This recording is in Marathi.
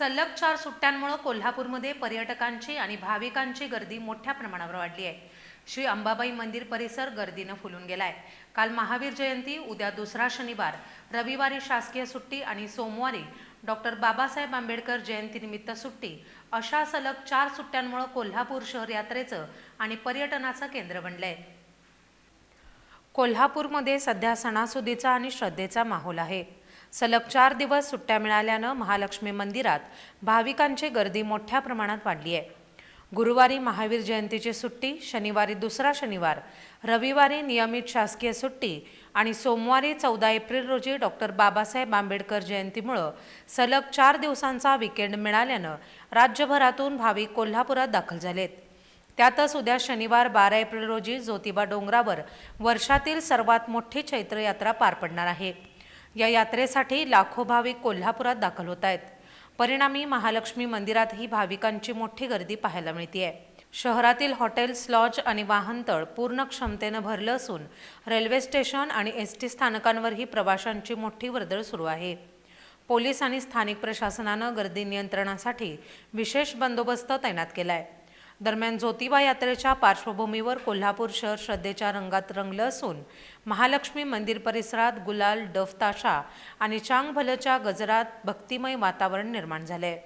सलग चार सुट्ट्यांमुळे कोल्हापूरमध्ये पर्यटकांची आणि भाविकांची गर्दी मोठ्या प्रमाणावर वाढली आहे. श्री अंबाबाई मंदिर परिसर गर्दीनं फुलून गेलाय. काल महावीर जयंती उद्या दुसरा शनिवार. रविवारी शासकीय सुट्टी आणि सोमवारी डॉक्टर बाबासाहेब आंबेडकर जयंतीनिमित्त सुट्टी. अशा सलग चार सुट्ट्यांमुळे कोल्हापूर शहर यात्रेचं आणि पर्यटनाचं केंद्र बनलंय. कोल्हापूरमध्ये सध्या सणासुदीचा आणि श्रद्धेचा माहोल आहे. सलग चार दिवस सुट्ट्या मिळाल्यानं महालक्ष्मी मंदिरात भाविकांची गर्दी मोठ्या प्रमाणात वाढली आहे. गुरुवारी महावीर जयंतीची सुट्टी शनिवारी दुसरा शनिवार रविवारी नियमित शासकीय सुट्टी आणि सोमवारी चौदा एप्रिल रोजी डॉक्टर बाबासाहेब आंबेडकर जयंतीमुळं सलग चार दिवसांचा विकेंड मिळाल्यानं राज्यभरातून भाविक कोल्हापुरात दाखल झालेत. त्यातच उद्या शनिवार बारा एप्रिल रोजी ज्योतिबा डोंगरावर वर्षातील सर्वात मोठी चैत्र यात्रा पार पडणार आहे. या यात्रेसाठी लाखो भाविक कोल्हापुरात दाखल होत आहेत. परिणामी महालक्ष्मी मंदिरातही भाविकांची मोठी गर्दी पाहायला मिळते शहरातील हॉटेल्स लॉज आणि वाहनतळ पूर्ण क्षमतेनं भरलं असून रेल्वे स्टेशन आणि एस टी स्थानकांवरही प्रवाशांची मोठी वर्दळ सुरू आहे. पोलीस आणि स्थानिक प्रशासनानं गर्दी नियंत्रणासाठी विशेष बंदोबस्त तैनात केला आहे दरम्यान ज्योतिबा यात्रेच्या पार्श्वभूमीवर कोल्हापूर शहर श्रद्धेच्या रंगात रंगलं असून महालक्ष्मी मंदिर परिसरात गुलाल डफ ताशा आणि चांग भलच्या गजरात भक्तिमय वातावरण निर्माण झालंय.